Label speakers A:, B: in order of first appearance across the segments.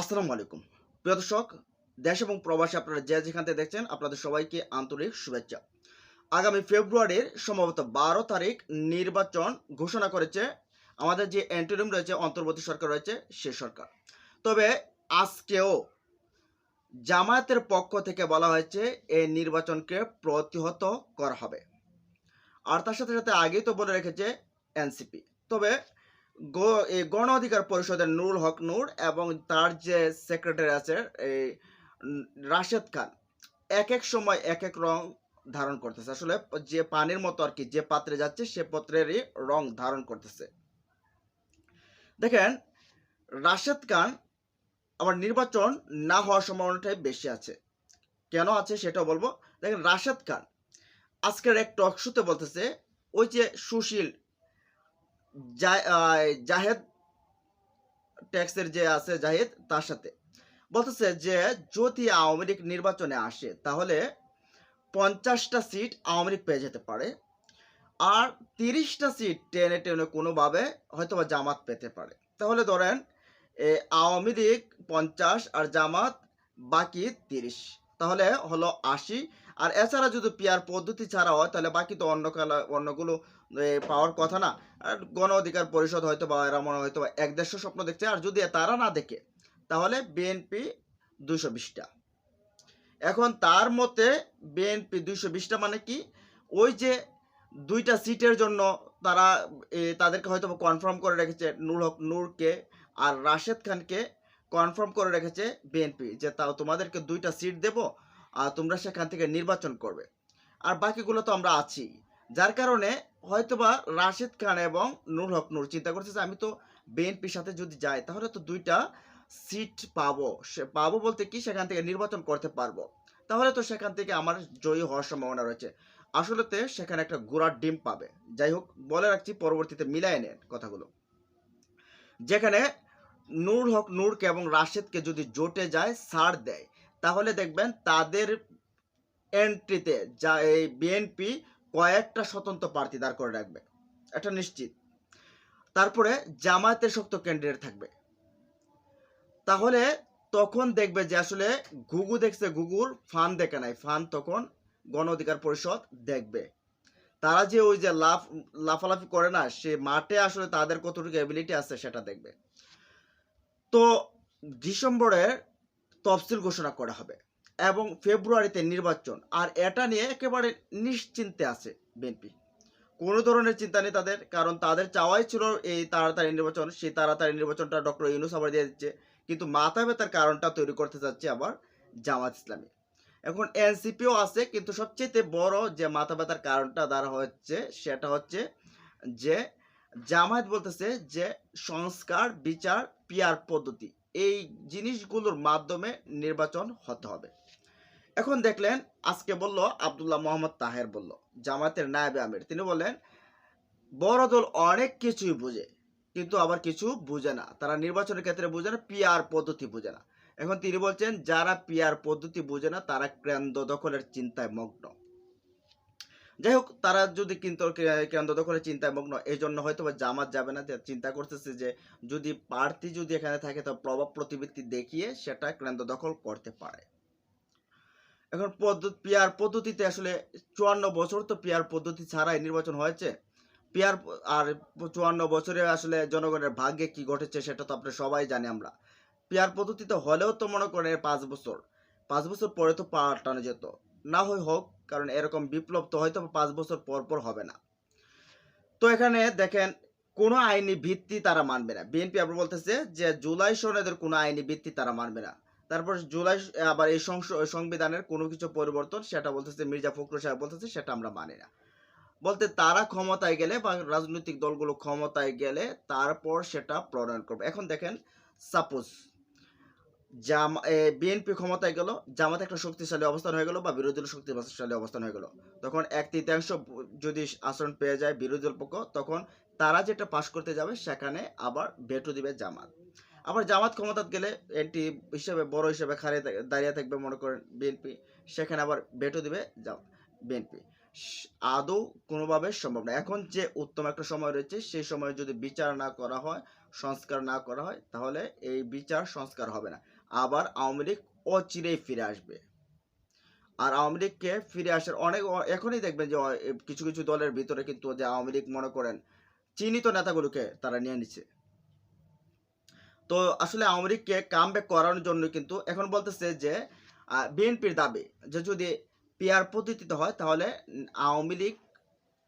A: আসসালামু আলাইকুম। প্রিয় দর্শক, দেশ এবং প্রবাসী আপনারা যে যেখান থেকে দেখছেন, আপনাদের সবাইকে আন্তরিক শুভেচ্ছা। আগামী ফেব্রুয়ারির সম্ভবত বারো তারিখ নির্বাচন ঘোষণা করেছে আমাদের যে এন্টারিম রয়েছে, অন্তর্বর্তী সরকার রয়েছে, সে সরকার। তবে আজকেও জামায়াতের পক্ষ থেকে বলা হয়েছে, এই নির্বাচনকে প্রতিহত করা হবে। আর তার সাথে সাথে আগেই তো বলে রেখেছে এনসিপি। তবে গণ অধিকার পরিষদের নুরুল হক নূর এবং তার যে সেক্রেটারি আছে, এই রাশেদ খান, এক এক সময় এক এক রং ধারণ করতেছে। আসলে যে পানির মতো আর কি, যে পাত্রে যাচ্ছে, সে পাত্রেরই রং ধারণ করতেছে। দেখেন, রাশেদ খান আবার নির্বাচন না হওয়ার সম্ভাবনাটাই বেশি আছে। কেন আছে সেটা বলব। দেখেন, রাশেদ খান আজকের এক টক শোতে বলতেছে, ওই যে সুশীল জাহেদ ট্যাক্সের যে আছে জাহেদ, তার সাথে। বলতেছে যে যদি আওয়ামী লীগ নির্বাচনে আসে, তাহলে পঞ্চাশটা সিট আওয়ামী লীগ পেয়ে যেতে পারে আর তিরিশটা সিট টেনে টেনে কোনোভাবে হয়তো বা জামাত পেতে পারে। তাহলে ধরেন আওয়ামী লীগ পঞ্চাশ আর জামাত বাকি তিরিশ। তাহলে হলো আশি। আর এছাড়া যদি পিয়ার পদ্ধতি ছাড়া হয়, তাহলে বাকি তো অন্য অন্যগুলো পাওয়ার কথা না। আর গণ অধিকার পরিষদ হয়তো বা এরা মনে হয়তো বা এক দেড়শো স্বপ্ন দেখছে। আর যদি তারা না দেখে, তাহলে বিএনপি দুইশো বিশটা। এখন তার মতে বিএনপি দুইশো বিশটা মানে কি? ওই যে দুইটা সিটের জন্য তারা তাদেরকে হয়তো কনফার্ম করে রেখেছে নূর হক, নূরকে আর রাশেদ খানকে কনফার্ম করে রেখেছে বিএনপি যে তাও তোমাদেরকে দুইটা সিট দেব, আর তোমরা সেখান থেকে নির্বাচন করবে। আর বাকিগুলো তো আমরা আছি। যার কারণে হয়তোবা রাশেদ খান এবং নূর হক নূর, চিন্তা করতেছে আমি তো বিএনপির সাথে যদি যাই, তাহলে তো দুইটা সিট পাবো। সে পাবো বলতে কি? সেখান থেকে নির্বাচন করতে পারব। তাহলে তো সেখান থেকে আমার জয়ী হওয়ার সম্ভাবনা রয়েছে। আসলেতে সেখানে একটা গোড়ার ডিম পাবে। যাই হোক, বলে রাখছি, পরবর্তীতে মিলাই নেন কথাগুলো। যেখানে নূর হক নূরকে এবং রাশেদকে যদি জোটে যায় সার দেয়, তাহলে দেখবেন তাদের এন্ট্রিতে যা এই বিএনপি কয়েকটা স্বতন্ত্র প্রার্থী দাঁড় করে রাখবে, এটা নিশ্চিত। তারপরে জামায়াতের শক্ত ক্যান্ডিডেট থাকবে। তাহলে তখন দেখবে যে আসলে ঘুঘু দেখছে, ঘুঘুর ফান দেখে নাই, ফান তখন গণ অধিকার পরিষদ দেখবে। তারা যে ওই যে লাফ, লাফালাফি করে না, সে মাঠে আসলে তাদের কতটুকু এবিলিটি আছে সেটা দেখবে। তো ডিসেম্বরের তফসিল ঘোষণা করা হবে। এবং ফেব্রুয়ারিতে নির্বাচন, আর এটা নিয়ে একেবারে নিশ্চিন্তে আছে বিএনপি কোনো ধরনের চিন্তা নেই তাদের, কারণ তাদের চাওয়াই ছিল এই তাড়াতাড়ি নির্বাচন, সেই তাড়াতাড়ি নির্বাচনটা ডক্টর ইউনুস আবার দিয়ে দিচ্ছে। কিন্তু মাথা ব্যথার কারণটা তৈরি করতে যাচ্ছে আবার জামাত ইসলামী। এখন এনসিপিও আছে, কিন্তু সবচেয়ে বড় যে মাথা ব্যথার কারণটা দ্বারা হচ্ছে, সেটা হচ্ছে যে জামায়াত বলতেছে যে সংস্কার, বিচার পিয়ার পদ্ধতি, এই জিনিসগুলোর মাধ্যমে নির্বাচন হতে হবে। এখন দেখলেন আজকে বলল আবদুল্লাহ মোহাম্মদ তাহের বলল জামাতের নায়েবে আমির। তিনি বললেন বড় দল অনেক কিছুই বুঝে, কিন্তু আবার কিছু বুঝে না। তারা নির্বাচনের ক্ষেত্রে বুঝে না পিয়ার পদ্ধতি বুঝে না। এখন তিনি বলছেন, যারা পিয়ার পদ্ধতি বুঝে না, তারা কেন্দ্র দখলের চিন্তায় মগ্ন। যাই হোক, তারা যদি কিন্তু কেন্দ্র দখলের চিন্তায় মগ্ন এই জন্য হয়তো বা জামাত যাবে না। চিন্তা করতেছে যে, যদি প্রার্থী যদি এখানে থাকে, তো প্রভাব প্রতিবৃত্তি দেখিয়ে সেটা কেন্দ্র দখল করতে পারে। এখন পদ্ধতি পিয়ার পদ্ধতিতে আসলে চুয়ান্ন বছর তো পিয়ার পদ্ধতি ছাড়াই নির্বাচন হয়েছে। পিয়ার আর চুয়ান্ন বছরে আসলে জনগণের ভাগ্যে কি ঘটেছে সেটা তো আমরা সবাই জানি আমরা। পিয়ার পদ্ধতিতে হলেও তো মনে করেন পাঁচ বছর। পাঁচ বছর পরে তো পাল্টানো যেত। না হয় হোক, কারণ এরকম বিপ্লব তো হয়তো পাঁচ বছর পর পর হবে না। তো এখানে দেখেন, কোনো আইনি ভিত্তি তারা মানবে না। বিএনপি আবার বলতেছে যে, জুলাই সনদের কোনো আইনি ভিত্তি তারা মানবে না। তারপর জুলাই আবার এই সংবিধানের কোনো কিছু পরিবর্তন, সেটা বলতেছে মির্জা ফখরুল সাহেব বলতেছে, সেটা আমরা মানি না। বলতে তারা ক্ষমতায় গেলে বা রাজনৈতিক দলগুলো ক্ষমতায় গেলে তারপর সেটা প্রণয়ন করবে। এখন দেখেন সাপোজ জাম বিএনপি ক্ষমতায় গেল, জামাতে একটা শক্তিশালী অবস্থান হয়ে গেল বা বিরোধী দল শক্তিশালী অবস্থান হয়ে গেল। তখন এক তৃতীয়াংশ যদি আসন পেয়ে যায় বিরোধী দল পক্ষ, তখন তারা যেটা পাশ করতে যাবে, সেখানে আবার ভেটো দিবে জামাত। আবার জামাত ক্ষমতা গেলে এনটি হিসেবে, বড় হিসেবে খারে দাঁড়িয়ে থাকবে মনে করেন বিএনপি। সেখানে আবার ভেটো দিবে বিএনপি। আদৌ কোনোভাবে সম্ভব না। এখন যে উত্তম একটা সময় রয়েছে, সেই সময় যদি বিচার না করা হয়, সংস্কার না করা হয়, তাহলে এই বিচার সংস্কার হবে না। আবার আওয়ামী লীগ অচিরেই ফিরে আসবে। আর আওয়ামী লীগকে ফিরে আসার অনেক এখনই দেখবেন যে কিছু কিছু দলের ভিতরে কিন্তু যে আওয়ামী লীগ মনে করেন, চিহ্নিত নেতাগুলোকে তারা নিয়ে নিচ্ছে। তো আসলে আওয়ামী লীগকে কাম ব্যাক করানোর জন্য কিন্তু এখন বলতেছে যে বিএনপির দাবি যে যদি পিয়ার পদ্ধতিতে হয় তাহলে আওয়ামী লীগ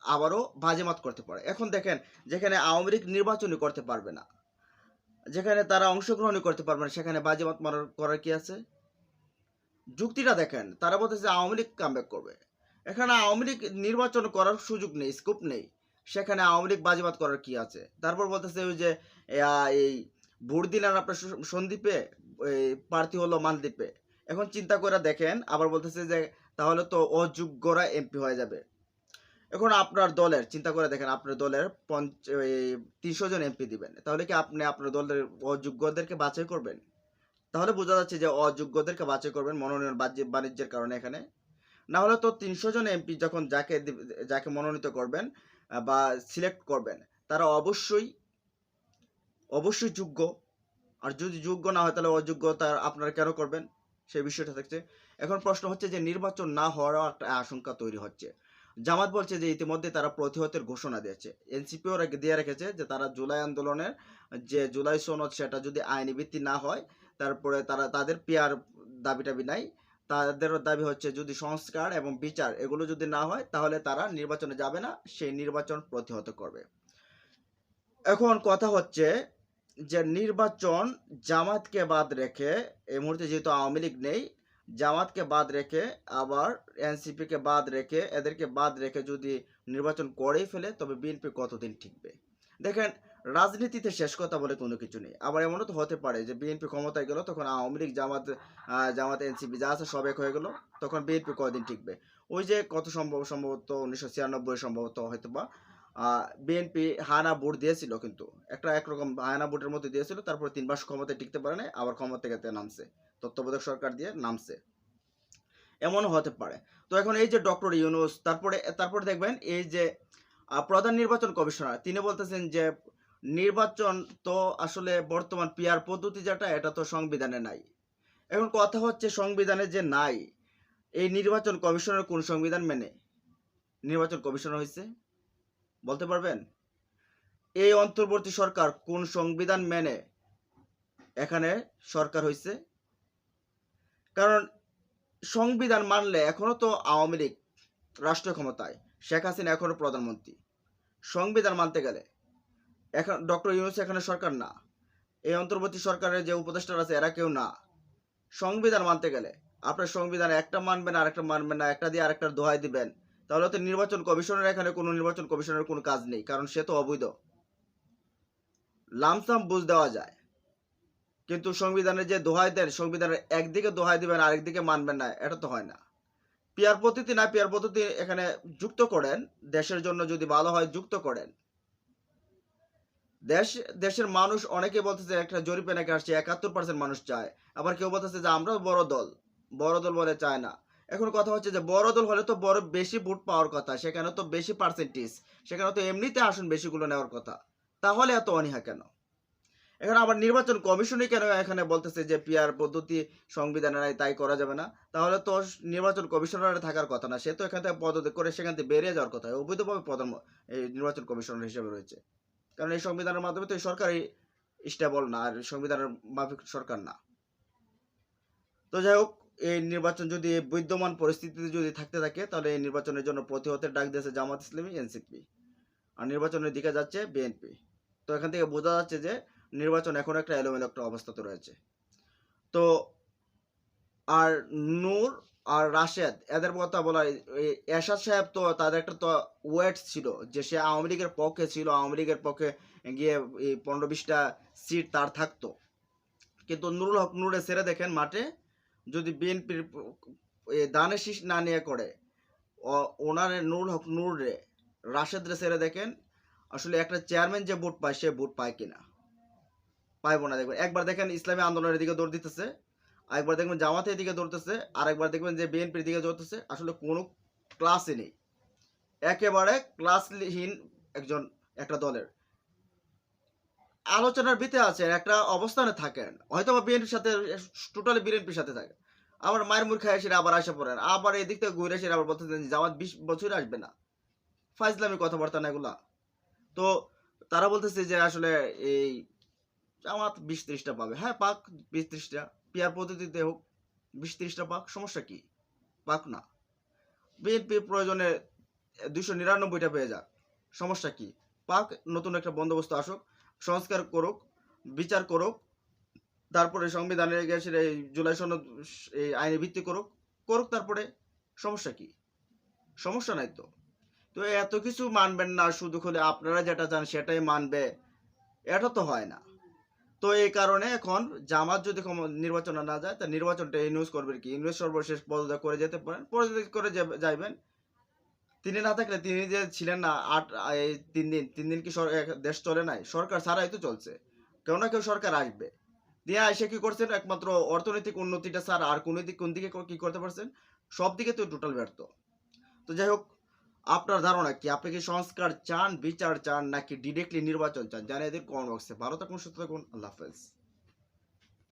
A: আবারও বাজেমাত করতে পারে। এখন দেখেন যেখানে আওয়ামী লীগ নির্বাচনই করতে পারবে না, যেখানে তারা অংশগ্রহণই করতে পারবে না, সেখানে বাজেমাত মারার করার কি আছে? যুক্তিটা দেখেন, তারা বলতেছে আওয়ামী লীগ কামব্যাক করবে। এখানে আওয়ামী লীগ নির্বাচন করার সুযোগ নেই স্কোপ নেই, সেখানে আওয়ামী লীগ বাজিবাদ করার কি আছে? তারপর বলতেছে ওই যে এই ভোট দিলেন আপনার সন্দ্বীপে প্রার্থী হলো মালদ্বীপে। এখন চিন্তা করে দেখেন, আবার বলতেছে যে তাহলে তো অযোগ্যরা এমপি হয়ে যাবে। এখন আপনার দলের, চিন্তা করে দেখেন আপনার দলের পঞ্চ তিনশো জন এমপি দিবেন। তাহলে কি আপনি আপনার দলের অযোগ্যদেরকে বাছাই করবেন? তাহলে বোঝা যাচ্ছে যে অযোগ্যদেরকে বাছাই করবেন মনোনয়ন বাণিজ্যের কারণে এখানে। না হলে তো তিনশো জন এমপি যখন যাকে যাকে মনোনীত করবেন বা সিলেক্ট করবেন, তারা অবশ্যই অবশ্যই যোগ্য। আর যদি যোগ্য না হয়, তাহলে অযোগ্য তার আপনারা কেন করবেন? সেই বিষয়টা থাকছে। এখন প্রশ্ন হচ্ছে যে, নির্বাচন না হওয়ারও একটা আশঙ্কা তৈরি হচ্ছে। জামাত বলছে যে, ইতিমধ্যে তারা প্রতিহতের ঘোষণা দিয়েছে। এনসিপিও দিয়ে রেখেছে যে, তারা জুলাই আন্দোলনের যে জুলাই সনদ, সেটা যদি আইনি ভিত্তি না হয়, তারপরে তারা, তাদের পিয়ার দাবি টাবি নাই। তাদের দাবি হচ্ছে যদি সংস্কার এবং বিচার এগুলো যদি না হয়, তাহলে তারা নির্বাচনে যাবে না, সেই নির্বাচন প্রতিহত করবে। এখন কথা হচ্ছে যে নির্বাচন জামাতকে বাদ রেখে, এই মুহূর্তে যেহেতু আওয়ামী লীগ নেই, জামাতকে বাদ রেখে, আবার এনসিপিকে বাদ রেখে, এদেরকে বাদ রেখে যদি নির্বাচন করেই ফেলে, তবে বিএনপি কতদিন ঠিকবে দেখেন, রাজনীতিতে শেষ কথা বলে কোনো কিছু নেই। আবার এমনও তো হতে পারে যে বিএনপি ক্ষমতায় গেল, তখন আওয়ামী লীগ, জামাত জামাত, এনসিপি যা আছে সব এক হয়ে গেল, তখন বিএনপি কয়দিন টিকবে? ওই যে কত সম্ভব, সম্ভবত উনিশশো ছিয়ানব্বই সম্ভবত হয়তো বা বিএনপি হানা ভোট দিয়েছিল কিন্তু। একটা একরকম হানা ভোটের মধ্যে দিয়েছিল, তারপর তিন মাস ক্ষমতায় টিকতে পারে নাই, আবার ক্ষমতা থেকে নামছে। তত্ত্বাবধায়ক সরকার দিয়ে নামছে। এমনও হতে পারে। তো এখন এই যে ডক্টর ইউনুস, তারপরে তারপরে দেখবেন এই যে প্রধান নির্বাচন কমিশনার, তিনি বলতেছেন যে, নির্বাচন তো আসলে বর্তমান পিয়ার পদ্ধতি যেটা, এটা তো সংবিধানে নাই। এখন কথা হচ্ছে সংবিধানে যে নাই, এই নির্বাচন কমিশনের কোন সংবিধান মেনে? নির্বাচন কমিশনার হয়েছে বলতে পারবেন? এই অন্তর্বর্তী সরকার কোন সংবিধান মেনে এখানে সরকার হয়েছে কারণ সংবিধান মানলে এখনও তো আওয়ামী লীগ রাষ্ট্র ক্ষমতায়, শেখ হাসিনা এখনও প্রধানমন্ত্রী। সংবিধান মানতে গেলে এখন ডক্টর ইউনুস এখানে সরকার না। এই অন্তর্বর্তী সরকারের যে উপদেষ্টারা আছে এরা কেউ না। সংবিধান মানতে গেলে আপনার সংবিধান একটা মানবেন আর একটা মানবেন না, একটা দিয়ে আরেকটার দোহাই দিবেন। তাহলে তো নির্বাচন কমিশনের এখানে কোনো নির্বাচন কমিশনের কোনো কাজ নেই, কারণ সে তো অবৈধ। লামসাম বুঝ দেওয়া যায়, কিন্তু সংবিধানের যে দোহাই দেন সংবিধানের একদিকে দোহাই দিবেন, আরেকদিকে মানবেন না, এটা তো হয় না। পিয়ার পদ্ধতি না পিয়ার পদ্ধতি এখানে যুক্ত করেন, দেশের জন্য যদি ভালো হয় যুক্ত করেন। দেশ, দেশের মানুষ অনেকে বলতেছে একটা জরিপে নাকি আসছে, একাত্তর পার্সেন্ট মানুষ চায়, আবার কেউ বলতেছে যে আমরাও বড় দল বড় দল বলে চায় না। এখন কথা হচ্ছে যে বড় দল হলে তো বড় বেশি ভোট পাওয়ার কথা, সেখানে তো বেশি পার্সেন্টেজ সেখানে তো এমনিতে আসন বেশিগুলো নেওয়ার কথা। তাহলে এত অনীহা কেন? এখন আবার নির্বাচন কমিশনই কেন এখানে বলতেছে যে পিয়ার পদ্ধতি সংবিধানে নাই, তাই করা যাবে না? তাহলে তো নির্বাচন কমিশনারে থাকার কথা না, সে তো এখান থেকে পদত্যাগ করে সেখান থেকে বেরিয়ে যাওয়ার কথা। অবৈধভাবে প্রধান এই নির্বাচন কমিশনার হিসেবে রয়েছে। কারণ এই সংবিধানের মাধ্যমে তো এই সরকারই স্টেবল না, আর সংবিধানের মাফিক সরকার না। তো যাই হোক এই নির্বাচন যদি বিদ্যমান পরিস্থিতিতে যদি থাকতে থাকে, তাহলে এই নির্বাচনের জন্য প্রতিহতের ডাক দিয়েছে জামাত ইসলামী, এনসিপি। আর নির্বাচনের দিকে যাচ্ছে বিএনপি। তো এখান থেকে বোঝা যাচ্ছে যে নির্বাচন এখন একটা এলোমেলো একটা অবস্থাতে রয়েছে। তো আর নূর আর রাশেদ, এদের কথা বলা এরশাদ সাহেব তো তাদের একটা তো ওয়েট ছিল যে সে আওয়ামী লীগের পক্ষে ছিল, আওয়ামী লীগের পক্ষে গিয়ে এই পনেরো বিশটা সিট তার থাকতো। কিন্তু নুরুল হক নূরে ছেড়ে দেখেন মাঠে যদি বিএনপির দানে শীষ না নিয়ে করে ওনার নুরুল হক নূরে রাশেদ রে ছেড়ে দেখেন, আসলে একটা চেয়ারম্যান যে ভোট পায়, সে ভোট পায় কিনা? পাইব না দেখবেন। একবার দেখেন ইসলামী আন্দোলনের দিকে দৌড় দিতেছে, আরেকবার দেখবেন জামাতের দিকে দৌড়তেছে, আরেকবার দেখবেন যে বিএনপির দিকে দৌড়তেছে, আসলে কোনো ক্লাসই নেই। একেবারে ক্লাসহীন একজন, একটা দলের। আলোচনার ভিতরে আছেন, একটা অবস্থানে থাকেন। হয়তো বা বিএনপির সাথে টোটালি বিএনপির সাথে থাকেন আবার মায়ের খায় এসে আবার আসা পড়েন। আবার এদিক থেকে ঘুরে এসে আবার বলতেছেন জামাত বিশ বছর আসবে না। ফাইজলামি কথাবার্তা না এগুলা। তো তারা বলতেছে যে, আসলে এই জামাত বিশ ত্রিশটা পাবে। হ্যাঁ পাক বিশ ত্রিশটা। পিয়ার পদ্ধতিতে হোক, বিশ ত্রিশটা পাক, সমস্যা কি? পাক না। বিএনপি প্রয়োজনে দুইশো নিরানব্বইটা পেয়ে যাক। সমস্যা কি? পাক, নতুন একটা বন্দোবস্ত আসুক। সংস্কার করুক, বিচার করুক, তারপরে সংবিধানে গেছে এই জুলাই সনদ, এই আইনে ভিত্তি করুক করুক তারপরে সমস্যা কি? সমস্যা নাই তো। তো এত কিছু মানবেন না, শুধু খুলে আপনারা যেটা চান সেটাই মানবে, এটা তো হয় না। তো এই কারণে এখন জামাত যদি নির্বাচনে না যায়, তা নির্বাচনটা ইউজ করবেন কি? ইউজ সর্বশেষ পদত্যাগ করে যেতে পারেন পদত্যাগ করে যে- যাইবেন। তিনি না থাকলে তিনি যে ছিলেন না, আট, এই তিন দিন তিন দিন কি দেশ চলে নাই? সরকার ছাড়াই তো চলছে। কেউ না কেউ সরকার আসবে। দিয়ে এসে কি করছেন? একমাত্র অর্থনৈতিক উন্নতিটা স্যার আর কোন দিক, কোন দিকে কি করতে পারছেন? সব দিকে তো টোটাল ব্যর্থ। তো যাই হোক, আপনার ধারণা কি? আপনি কি সংস্কার চান, বিচার চান, নাকি ডিরেক্টলি নির্বাচন চান? জানিয়ে দিন কমেন্ট বক্সে ভালো থাকুন, সুস্থ থাকুন। আল্লাহ হাফেজ।